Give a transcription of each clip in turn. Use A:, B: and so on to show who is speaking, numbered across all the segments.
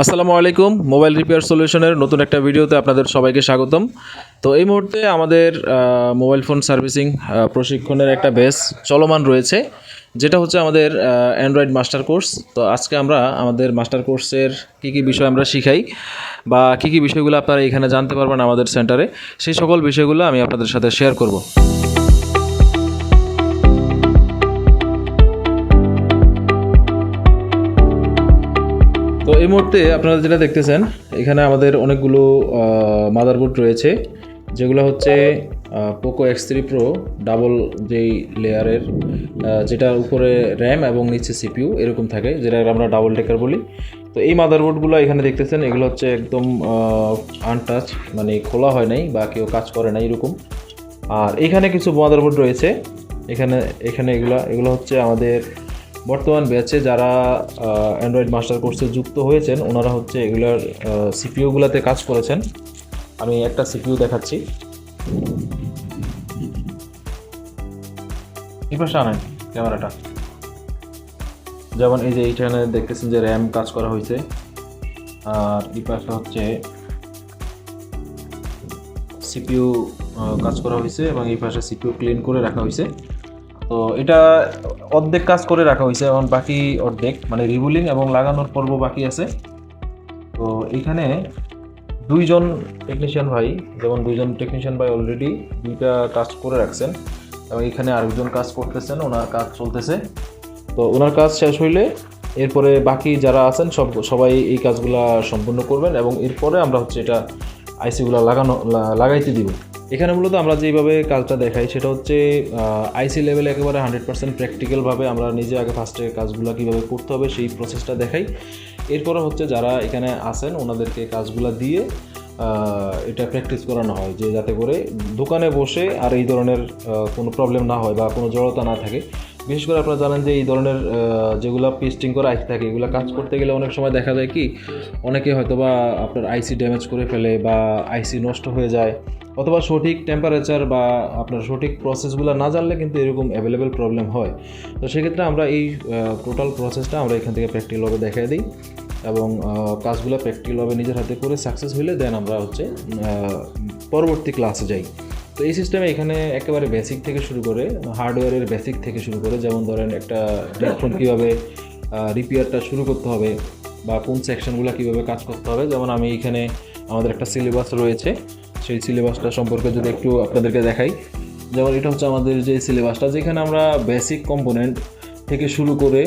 A: আসসালামু আলাইকুম, mobile repair সলিউশনের নতুন একটা ভিডিওতে আপনাদের সবাইকে স্বাগতম। তো এই মুহূর্তে আমাদের মোবাইল ফোন সার্ভিসিং প্রশিক্ষণের একটা বেস চলমান রয়েছে, যেটা হচ্ছে আমাদের অ্যান্ড্রয়েড মাস্টার কোর্স তো আজকে আমরা আমাদের মাস্টার কোর্সের কী কী বিষয় আমরা শিখাই বা কী কী বিষয়গুলো আপনারা এখানে জানতে পারবেন আমাদের সেন্টারে সেই সকল বিষয়গুলো আমি আপনাদের সাথে শেয়ার করব। এই মুহূর্তে আপনারা যেটা দেখতেছেন, এখানে আমাদের অনেকগুলো মাদারবোর্ড রয়েছে, যেগুলো হচ্ছে Poco X three pro double যেই লেয়ারের যেটার উপরে র্যাম এবং নিচে সিপিইউ এরকম থাকে, যেটা আমরা ডাবল টেকার বলি। তো এই মাদারবোর্ডগুলো এখানে দেখতেছেন, এগুলো হচ্ছে একদম আনটাচ মানে খোলা হয় নাই বা কেউ কাজ করে নাই এরকম। আর এখানে কিছু মাদারবোর্ড রয়েছে, এখানে এখানে এগুলো এগুলো হচ্ছে আমাদের বর্তমান ব্যাচে যারা অ্যান্ড্রয়েড মাস্টার কোর্সে যুক্ত হয়েছেন, ওনারা হচ্ছে এগুলার সিপিইউগুলোতে কাজ করেছেন। আমি একটা সিপিইউ দেখাচ্ছি। এই পাশে আনেন ক্যামেরাটা। যেমন এই যে এইখানে দেখতেছেন যে র্যাম কাজ করা হয়েছে। আর এই পাশে হচ্ছে সিপিইউ কাজ করা হয়েছে এবং এই পাশে সিপিইউ ক্লিন করে রাখা হয়েছে। তো এটা অর্ধেক কাজ করে রাখা হয়েছে এবং বাকি অর্ধেক মানে রিবুলিং এবং লাগানোর পর্ব বাকি আছে। তো এখানে দুইজন টেকনিশিয়ান ভাই, যেমন দুইজন টেকনিশিয়ান ভাই অলরেডি দুইটা কাজ করে রাখছেন, এবং এখানে আরেকজন কাজ করতেছেন, ওনার কাজ চলতেছে। তো ওনার কাজ শেষ হইলে এরপরে বাকি যারা আছেন, সব, সবাই এই কাজগুলা সম্পূর্ণ করবেন, এবং এরপরে আমরা হচ্ছে এটা আইসিগুলো লাগানো লাগাইতে দিব। এখানে মূলত আমরা যেভাবে কাজটা দেখাই, সেটা হচ্ছে আইসি লেভেলে একেবারে হান্ড্রেড পার্সেন্ট প্র্যাকটিক্যালভাবে আমরা নিজে আগে ফার্স্টে কাজগুলো কীভাবে করতে হবে সেই প্রসেসটা দেখাই। এরপরে হচ্ছে যারা এখানে আসেন ওনাদেরকে কাজগুলো দিয়ে এটা প্র্যাকটিস করানো হয় যে যাতে করে দোকানে বসে আর এই ধরনের কোনো প্রবলেম না হয় বা কোনো জড়তা না থাকে। বিশেষ করে আপনারা জানেন যে এই ধরনের যেগুলো পেস্টিং করা আইসি থাকে, এগুলো কাজ করতে গেলে অনেক সময় দেখা যায় কি, অনেকে হয়তো বা আপনার আইসি ড্যামেজ করে ফেলে বা আইসি নষ্ট হয়ে যায়। অথবা সঠিক টেম্পারেচার বা আপনার সঠিক প্রসেসগুলো না জানলে কিন্তু এরকম অ্যাভেলেবেল প্রবলেম হয়। তো সেক্ষেত্রে আমরা এই টোটাল প্রসেসটা আমরা এখান থেকে প্র্যাকটিক্যালভাবে দেখাই দিই এবং কাজগুলো প্র্যাকটিক্যালভাবে নিজের হাতে করে সাকসেস হইলে দেন আমরা হচ্ছে পরবর্তী ক্লাসে যাই। তো এই সিস্টেমে এখানে একেবারে বেসিক থেকে শুরু করে হার্ডওয়্যারের বেসিক থেকে শুরু করে, যেমন ধরেন একটা হেডফোন কীভাবে রিপেয়ারটা শুরু করতে হবে বা কোন সেকশনগুলো কীভাবে কাজ করতে হবে। যেমন আমি এখানে আমাদের একটা সিলেবাস রয়েছে সেই সিলেবাসটা সম্পর্কে যদি একটু আপনাদেরকে দেখাই, যেমন এটা হচ্ছে আমাদের যে সিলেবাসটা যেখানে আমরা বেসিক কম্পোনেন্ট থেকে শুরু করে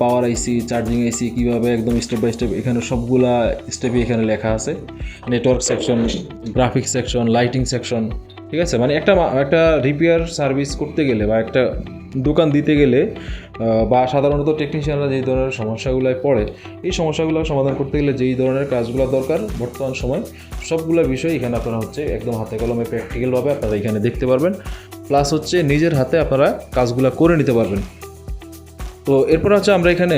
A: পাওয়ার আইসি চার্জিং আইসি কীভাবে একদম স্টেপ বাই স্টেপ এখানে সবগুলা স্টেপই এখানে লেখা আছে। Network section graphics section lighting section ঠিক আছে? মানে একটা একটা রিপেয়ার সার্ভিস করতে গেলে বা একটা দোকান দিতে গেলে বা সাধারণত টেকনিশিয়ানরা যেই ধরনের সমস্যাগুলোয় পড়ে, এই সমস্যাগুলো সমাধান করতে গেলে যেই ধরনের কাজগুলো দরকার, বর্তমান সময় সবগুলো বিষয় এখানে আপনারা হচ্ছে একদম হাতে কলমে প্র্যাকটিক্যালভাবে আপনারা এখানে দেখতে পারবেন। প্লাস হচ্ছে নিজের হাতে আপনারা কাজগুলো করে নিতে পারবেন। তো এরপর হচ্ছে আমরা এখানে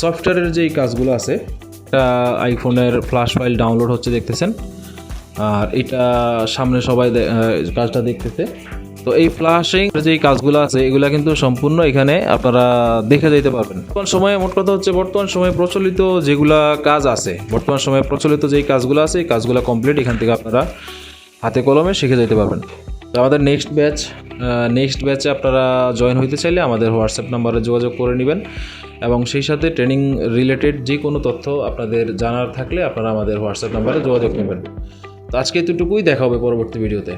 A: সফটওয়্যারের যেই কাজগুলো আছে আইফোনের ফ্ল্যাশ ফাইল ডাউনলোড হচ্ছে দেখতেছেন। আর এটা সামনে সবাই কাজটা দেখতেছে। তো এই ফ্লাশিং যেই কাজগুলো আছে, এগুলো কিন্তু সম্পূর্ণ এখানে আপনারা দেখে যেতে পারবেন। বর্তমান সময়ে মোট কথা হচ্ছে, বর্তমান সময়ে প্রচলিত যেগুলা কাজ আছে, বর্তমান সময়ে প্রচলিত যেই কাজগুলো আছে, এই কাজগুলো কমপ্লিট এখান থেকে আপনারা হাতে কলমে শিখে যেতে পারবেন। তো আমাদের নেক্সট ব্যাচ নেক্সট ব্যাচে আপনারা জয়েন হইতে চাইলে আমাদের হোয়াটসঅ্যাপ নাম্বারে যোগাযোগ করে নেবেন এবং সেই সাথে ট্রেনিং রিলেটেড যে কোনো তথ্য আপনাদের জানার থাকলে আপনারা আমাদের হোয়াটসঅ্যাপ নাম্বারে যোগাযোগ নেবেন তো আজকে এতটুকুই দেখা হবে পরবর্তী ভিডিওতে।